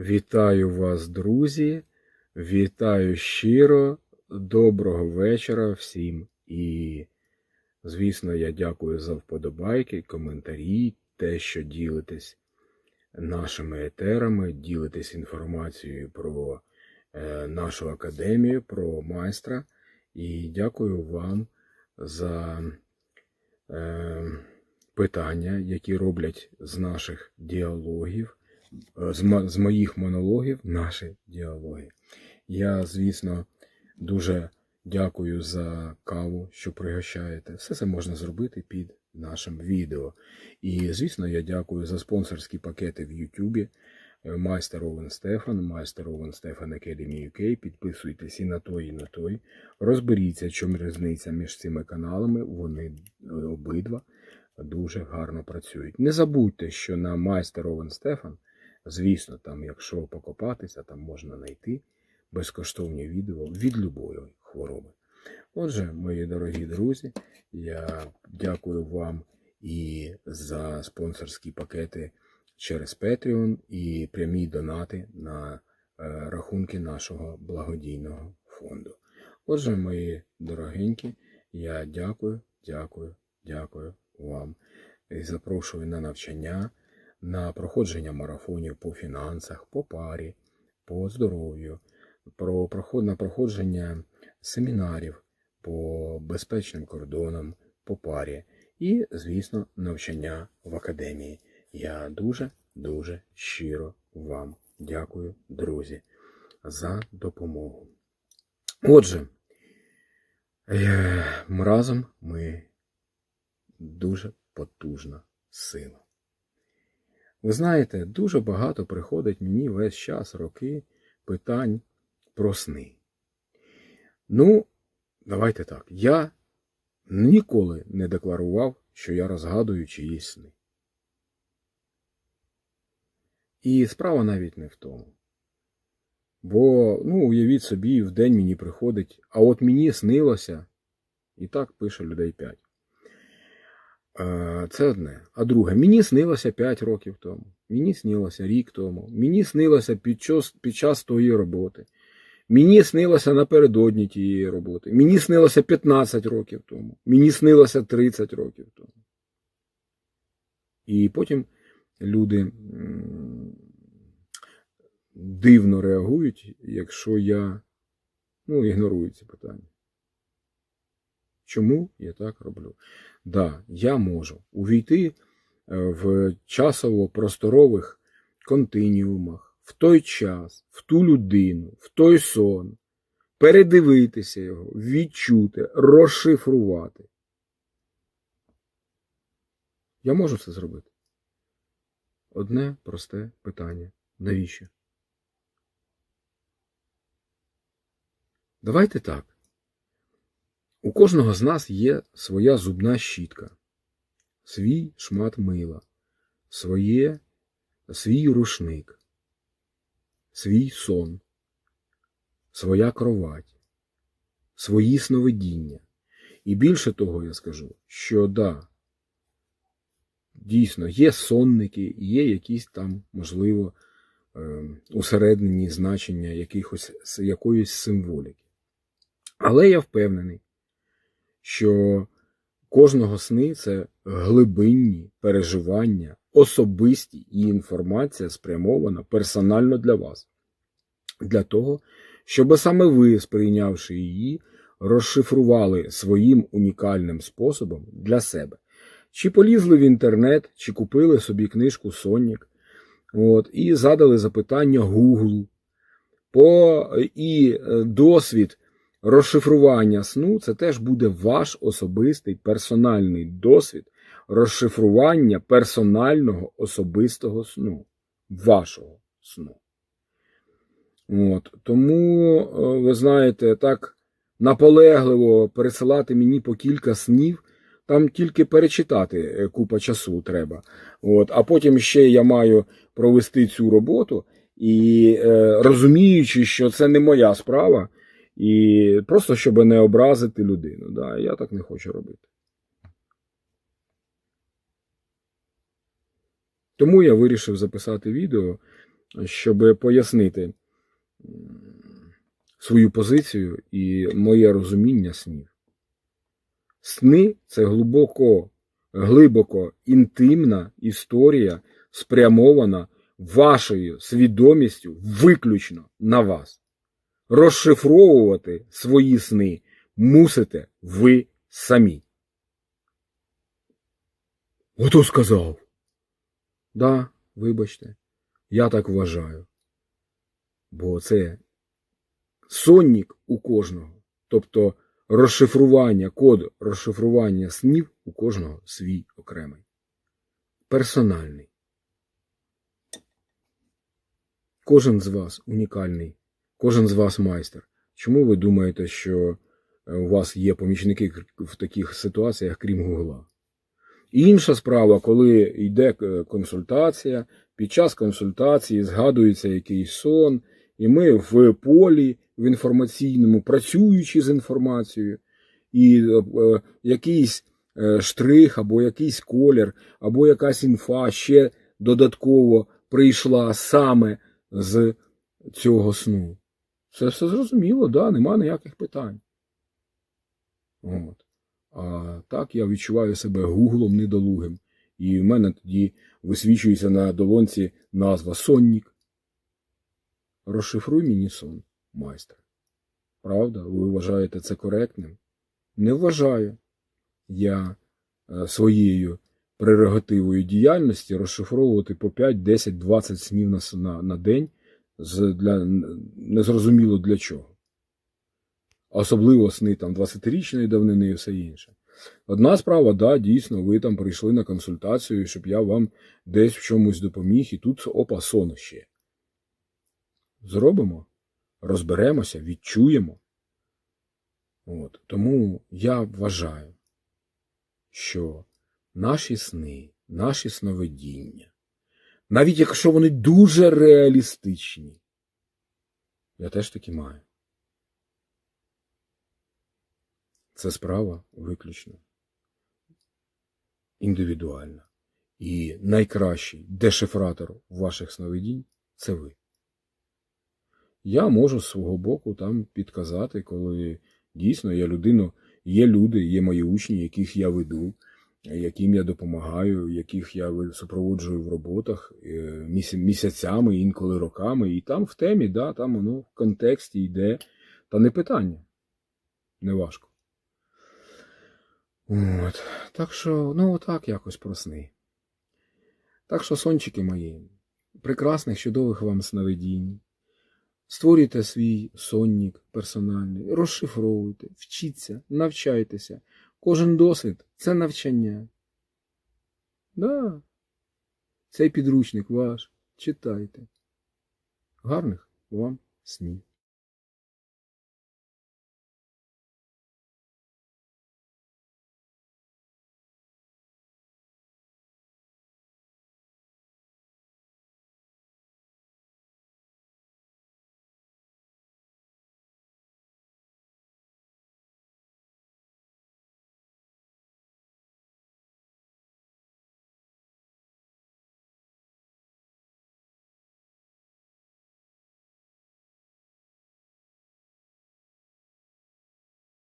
Вітаю вас, друзі. Вітаю щиро. Доброго вечора всім. І, звісно, я дякую за вподобайки, коментарі, те, що ділитесь нашими етерами, ділитесь інформацією про е, нашу академію, про майстра. І дякую вам за е, питання, які роблять з наших діалогів, з, з моїх монологів наші діалоги. Я, звісно, дуже дякую за каву, що пригощаєте. Все це можна зробити під нашим відео. І, звісно, я дякую за спонсорські пакети в Ютубі. Е, Майстер Овен Стефан, Майстер Овен Стефан Academy UK. Підписуйтесь і на той, і на той. Розберіться, чому різниця між цими каналами. Вони е, обидва дуже гарно працюють. Не забудьте, що на Майстер Овен Стефан, звісно, там, якщо покопатися, там можна знайти безкоштовні відео від любої хвороби. Отже, мої дорогі друзі, я дякую вам і за спонсорські пакети через Patreon і прямі донати на е, рахунки нашого благодійного фонду. Отже, мої дорогенькі, я дякую, дякую, дякую вам і запрошую на навчання, на проходження марафонів по фінансах, по парі, по здоров'ю, про на проходження семінарів по безпечним кордонам, по парі і, звісно, навчання в академії. Я дуже, дуже щиро вам дякую, друзі, за допомогу. Отже, е, разом ми дуже потужна сила. Ви знаєте, дуже багато приходить мені весь час роки питань про сни. Ну, давайте так. Я ніколи не декларував, що я розгадую чиїсь сни. І справа навіть не в тому. Бо, ну, уявіть собі, в день мені приходить, а от мені снилося, і так пише людей 5. Це одне. А друге, мені снилося 5 років тому, мені снилося рік тому, мені снилося під час, під час тої роботи. Мені снилося напередодні тієї роботи. Мені снилося 15 років тому. Мені снилося 30 років тому. І потім люди дивно реагують, якщо я ну, ігнорую ці питання. Чому я так роблю? Да, я можу увійти е, в часово-просторових континіумах в той час, в ту людину, в той сон, передивитися його, відчути, розшифрувати. Я можу це зробити. Одне просте питання. Навіщо? Давайте так. У кожного з нас є своя зубна щітка, свій шмат мила, своє, свій рушник, свій сон, своя кровать, свої сновидіння. І більше того я скажу, що да, дійсно є сонники, є якісь там, можливо, е, усереднені значення якихось, якоїсь символіки. Але я впевнений, що кожного сни це глибинні переживання, особисті і інформація спрямована персонально для вас. Для того, щоб саме ви, сприйнявши її, розшифрували своїм унікальним способом для себе. Чи полізли в інтернет, чи купили собі книжку Сонік, от, і задали запитання Гуглу. По, і е, досвід розшифрування сну це теж буде ваш особистий персональний досвід розшифрування персонального особистого сну, вашого сну. От. Тому, е, ви знаєте, так наполегливо пересилати мені по кілька снів, там тільки перечитати е, купа часу треба. От. А потім ще я маю провести цю роботу і е, розуміючи, що це не моя справа. І просто щоб не образити людину. Да, я так не хочу робити. Тому я вирішив записати відео щоб пояснити свою позицію і моє розуміння снів. Сни це глибоко, глибоко інтимна історія, спрямована вашою свідомістю виключно на вас. Розшифровувати свої сни мусите ви самі. Ото сказав. Да, вибачте, я так вважаю. Бо це сонник у кожного. Тобто розшифрування, код розшифрування снів у кожного свій окремий. Персональний. Кожен з вас унікальний, кожен з вас майстер. Чому ви думаєте, що е, у вас є помічники в таких ситуаціях, крім Гугла? Інша справа, коли йде е, консультація, під час консультації згадується якийсь сон, і ми в полі, в інформаційному, працюючи з інформацією, і е, якийсь штрих, або якийсь колір, або якась інфа ще додатково прийшла саме з цього сну. Це все зрозуміло, да, нема ніяких питань. От. А так я відчуваю себе гуглом недолугим. І в мене тоді висвічується на долонці назва Соннік. Розшифруй мені сон, майстер. Правда, ви вважаєте це коректним? Не вважаю. Я е, своєю прерогативою діяльності розшифровувати по 5, 10, 20 снів на, на, на день для, незрозуміло для чого. Особливо сни там 20-річної давнини і все інше. Одна справа, да, дійсно, ви там прийшли на консультацію, щоб я вам десь в чомусь допоміг, і тут опа, сон ще. Зробимо, розберемося, відчуємо. От. Тому я вважаю, що наші сни, наші сновидіння, навіть якщо вони дуже реалістичні, я теж таки маю. Це справа виключно індивідуальна. І найкращий дешифратор ваших сновидінь це ви. Я можу з свого боку там підказати, коли дійсно я людину, є люди, є мої учні, яких я веду, яким я допомагаю, яких я супроводжую в роботах е, місяцями, інколи роками, і там в темі, да, там воно в контексті йде, та не питання. Не важко. От. Так що, ну, отак якось про сни. Так що, сончики мої, прекрасних, чудових вам сновидінь. Створюйте свій сонник персональний, розшифровуйте, вчіться, навчайтеся. Кожен досвід це навчання. Да. Цей підручник ваш. Читайте. Гарних вам снів.